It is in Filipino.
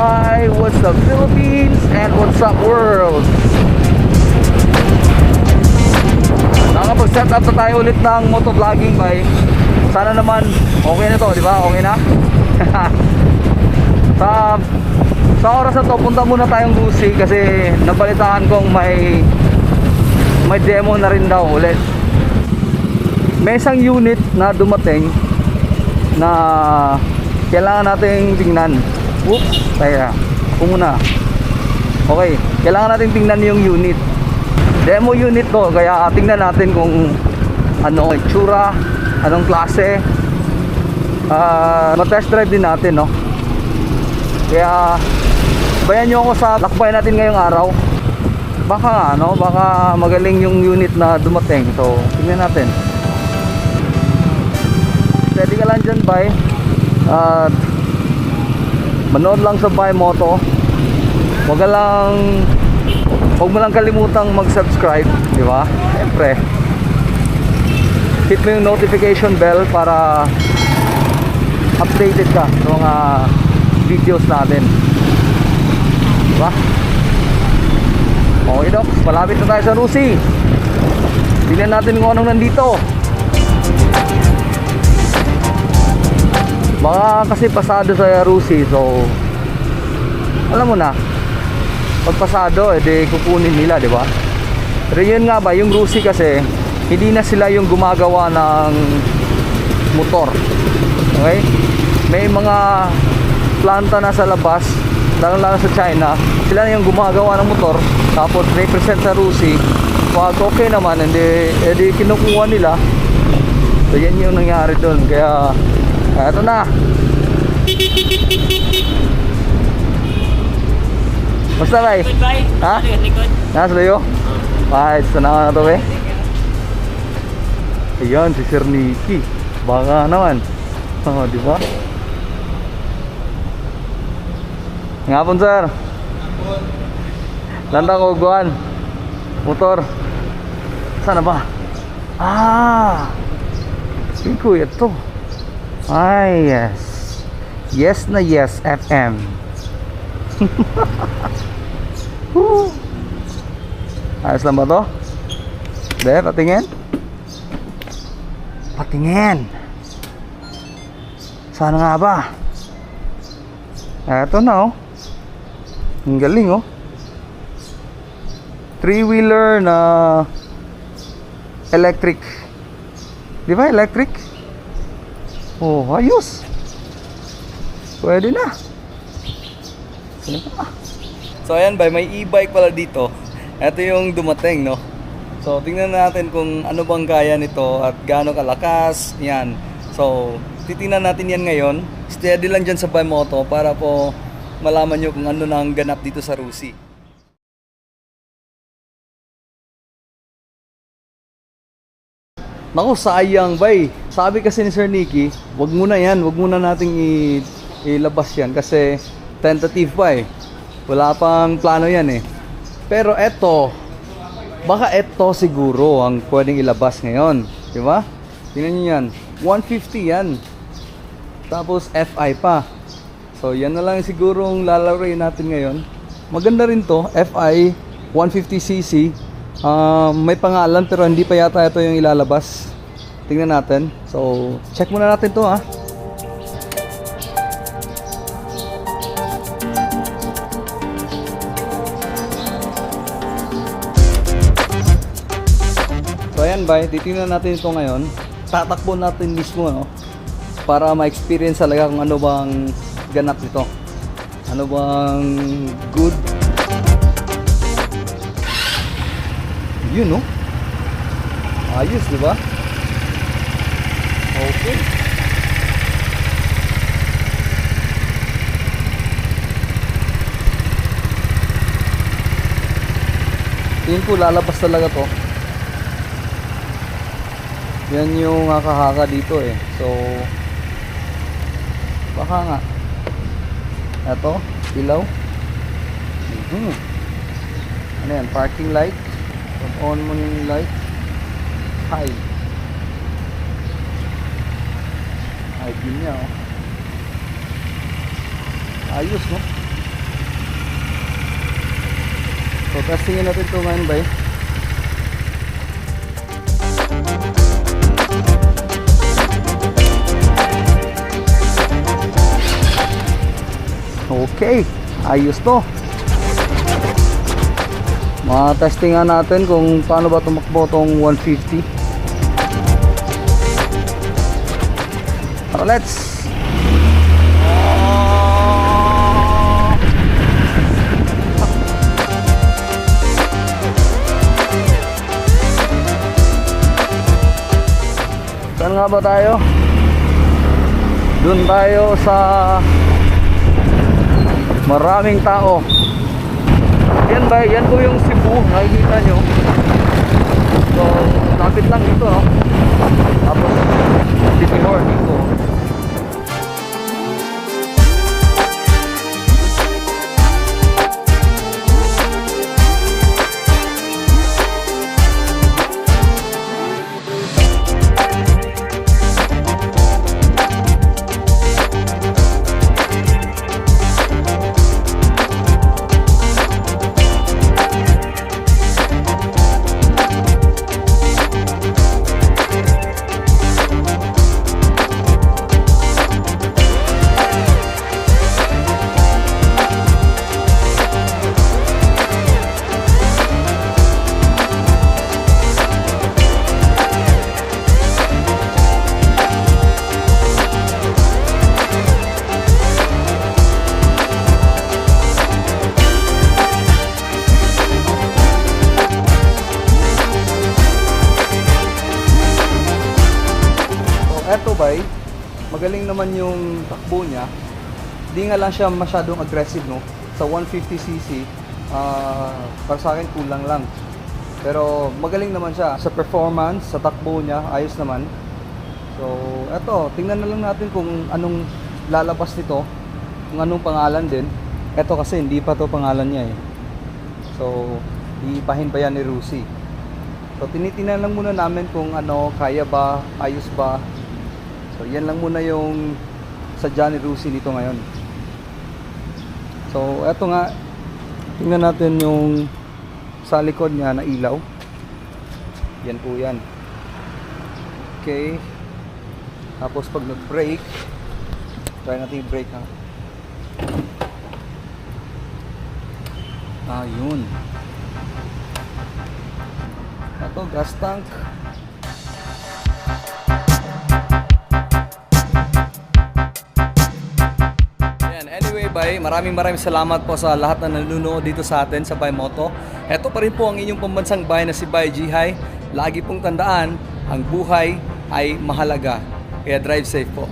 Hi, what's up Philippines and what's up world? Nakapag-set up na tayo ulit ng motovlogging bay. Sana naman okay na to, di ba? Okay na? sa sa oras na to, punta muna tayong Lucy kasi nabalitaan kong may may demo na rin daw ulit. May isang unit na dumating na kailangan nating tingnan. Oops, kaya ako muna. Okay, kailangan natin tingnan yung unit. Demo unit to, kaya tingnan natin kung ano itsura, anong klase. Ah, ma-test drive din natin, no. Kaya bayan nyo ako sa lakbay natin ngayong araw. Baka nga, no, baka magaling yung unit na dumating. So, tingnan natin. Pwede ka lang dyan, bye. At manood lang sa Buy Moto. Ka lang Huwag mo lang kalimutang mag-subscribe, di ba? Siyempre. Hit mo yung notification bell para updated ka sa mga videos natin. Di ba? Okay, Doc. Malapit na tayo sa Rusi. Tingnan natin kung anong nandito. Baka kasi pasado sa Rusi, so alam mo na, pag pasado, edi kukunin nila, di ba? Pero yun nga ba, yung Rusi kasi, hindi na sila yung gumagawa ng motor. Okay? May mga planta na sa labas, lalo lalo sa China, sila na yung gumagawa ng motor, tapos represent sa Rusi. Pag okay naman, edi, edi kinukuha nila. So yan yung nangyari doon. Kaya, eto na. Basta bay? Ha? Nasa layo? Kahit sa na to eh. Ayan, si Sir Nicky. Baka naman. Oh, di ba? Ngapon, sir. Landa ko guan. Motor. Sana ba? Ah! Pico ito. Ay, yes. Yes na yes, FM. Ayos lang ba to? Hindi, patingin. Patingin. Sana nga ba? Eto na oh. Ang galing oh. Three-wheeler na electric. Di ba electric? Oh, ayos. Pwede na. So ayan ba, may e-bike pala dito. Ito yung dumating, no? So tingnan natin kung ano bang kaya nito at gaano kalakas. Yan. So titingnan natin yan ngayon. Steady lang dyan sa Moto para po malaman nyo kung ano nang ganap dito sa Rusi. Naku, sayang bay. Sabi kasi ni Sir Nicky, wag muna yan, wag muna nating ilabas yan kasi tentative pa eh. Wala pang plano yan eh. Pero eto, baka eto siguro ang pwedeng ilabas ngayon. Di ba? Tingnan nyo yan. 150 yan. Tapos FI pa. So yan na lang sigurong lalaroin natin ngayon. Maganda rin to, FI 150cc. Um, may pangalan pero hindi pa yata ito yung ilalabas. Tingnan natin. So, check muna natin to ha. So ayan bay, titingnan natin ito ngayon. Tatakbo natin mismo no para ma-experience talaga kung ano bang ganap nito. Ano bang good Yun no? Ayos, di ba? Okay. Tingin ko lalabas talaga to. Yan yung nakahaka dito eh. So, baka nga. Ito, ilaw. Mhm. Ano yan? Parking light. Pag on mo yung light. High. High din niya oh. Ayos no? So, testingin natin ito ngayon, bay. Okay, ayos to. Ma-testingan natin kung paano ba tumakbo tong 150. Tara, let's! Nga ba tayo? Doon tayo sa maraming tao. Yan ba? Yan po yung Cebu. Nakikita nyo. Naman yung takbo niya. Di nga lang siya masyadong aggressive, no? Sa 150cc, ah, para sa akin kulang lang. Pero magaling naman siya sa performance, sa takbo niya, ayos naman. So, eto, tingnan na lang natin kung anong lalabas nito, kung anong pangalan din. Eto kasi hindi pa to pangalan niya eh. So, iipahin pa yan ni Rusi. So tinitingnan lang muna namin kung ano, kaya ba, ayos ba. So yan lang muna yung sadya ni Rusi nito ngayon. So eto nga, tingnan natin yung sa likod niya na ilaw. Yan po yan. Okay. Tapos pag nag-brake, try natin i-brake ha. Ah, yun. Ito, gas tank. Bye. Maraming maraming salamat po sa lahat na nanonood dito sa atin sa Bay Moto. Ito pa rin po ang inyong pambansang bayan na si Bay Jihay. Lagi pong tandaan, ang buhay ay mahalaga. Kaya drive safe po.